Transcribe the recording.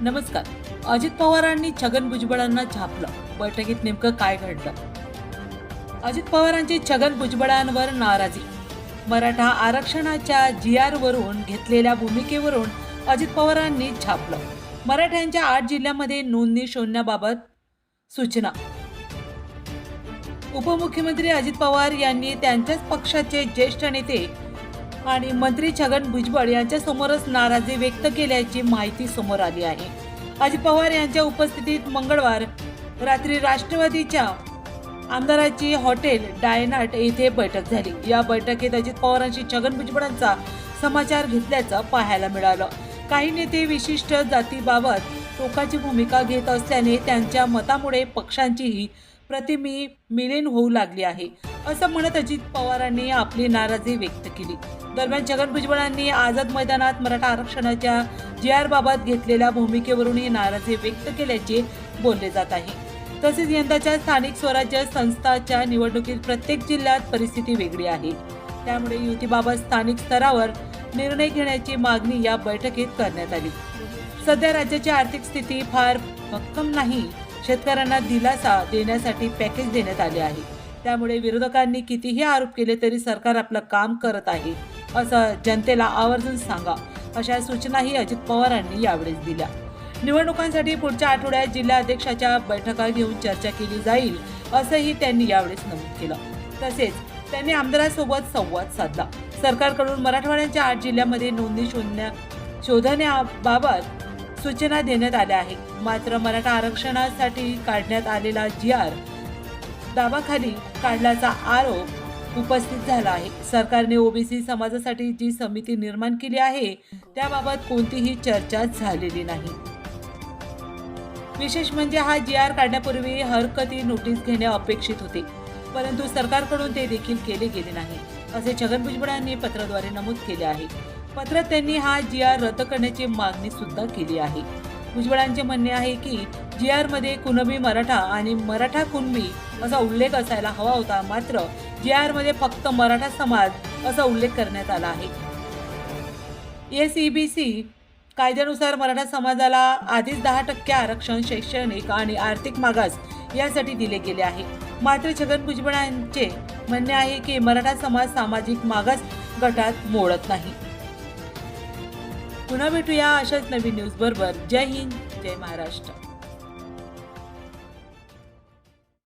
नमस्कार. अजित पवारांनी छगन भुजबळांना छापलं बैठकीत नेमकं काय घडलं? अजित पवारांची छगन भुजबळांवर नाराजी. मराठा आरक्षणाच्या जी आर वरून घेतलेल्या भूमिकेवरून अजित पवारांनी छापलं मराठ्यांच्या आठ जिल्ह्यामध्ये नोंदणी शोधण्याबाबत सूचना. उपमुख्यमंत्री अजित पवार यांनी त्यांच्याच पक्षाचे ज्येष्ठ नेते आणि मंत्री छगन भुजबळ यांच्यासमोरच नाराजी व्यक्त केल्याची माहिती समोर आली आहे. अजित पवार यांच्या उपस्थितीत मंगळवार रात्री राष्ट्रवादीच्या आमदाराची हॉटेल डायनाट येथे बैठक झाली. या बैठकीत अजित पवारांशी छगन भुजबळांचा समाचार घेतल्याचं पाहायला मिळालं. काही नेते विशिष्ट जातीबाबत टोकाची भूमिका घेत असल्याने त्यांच्या मतामुळे पक्षांचीही प्रतिमी मिलीन होऊ लागली आहे. असं म्हणत अजित पवारांनी आपली नाराजी व्यक्त केली. दरम्यान छगन भुजबळांनी आझाद मैदानात मराठा आरक्षणाच्या जी आर बाबत घेतलेल्या भूमिकेवरूनही नाराजी व्यक्त केल्याचे बोलले जात आहे. तसेच यंदाच्या स्थानिक स्वराज्य संस्थाच्या निवडणुकीत प्रत्येक जिल्ह्यात परिस्थिती वेगळी आहे. त्यामुळे युतीबाबत स्थानिक स्तरावर निर्णय घेण्याची मागणी या बैठकीत करण्यात आली. सध्या राज्याची आर्थिक स्थिती फार भक्कम नाही. शेतकऱ्यांना दिलासा देण्यासाठी पॅकेज देण्यात आले आहे. त्यामुळे विरोधकांनी कितीही आरोप केले तरी सरकार आपलं काम करत आहे. असं जनतेला आवर्जून सांगा अशा सूचनाही अजित पवारांनी यावेळेस दिल्या. निवडणुकांसाठी पुढच्या आठवड्यात जिल्हा अध्यक्षाच्या बैठका घेऊन चर्चा केली जाईल असंही त्यांनी यावेळेस नमूद केलं. तसेच त्यांनी आमदारांसोबत संवाद साधला. सरकारकडून मराठवाड्याच्या आठ जिल्ह्यामध्ये नोंदणी शोधण्या शोधण्याबाबत सूचना देण्यात आल्या आहेत. मात्र मराठा आरक्षणासाठी काढण्यात आलेला जी आर दाबाखाली काढल्याचा आरोप उपस्थित झाला आहे. सरकारने ओबीसी समाजासाठी जी समिती निर्माण केली आहे त्याबाबत कोणतीही चर्चा झालेली नाही. विशेष म्हणजे हा जी आर काढण्यापूर्वी हरकती नोटीस घेणे अपेक्षित होते परंतु सरकारकडून ते देखील केले गेले नाही असे छगन भुजबळांनी पत्राद्वारे नमूद केले आहे. पत्रात त्यांनी हा जी आर रद्द करण्याची मागणी सुद्धा केली आहे. भुजबळांचे म्हणणे आहे की जी आरमध्ये कुणबी मराठा आणि मराठा कुणबी असा उल्लेख असायला हवा होता मात्र जी आरमध्ये फक्त मराठा समाज असा उल्लेख करण्यात आला आहे. एस ई बी सी कायद्यानुसार मराठा समाजाला आधीच दहा टक्के आरक्षण शैक्षणिक आणि आर्थिक मागास यासाठी दिले गेले आहे. मात्र छगन भुजबळांचे म्हणणे आहे की मराठा समाज सामाजिक मागास गटात मोडत नाही. पुन्हा भेटूया अशाच नवीन न्यूज बरोबर. जय हिंद जय महाराष्ट्र.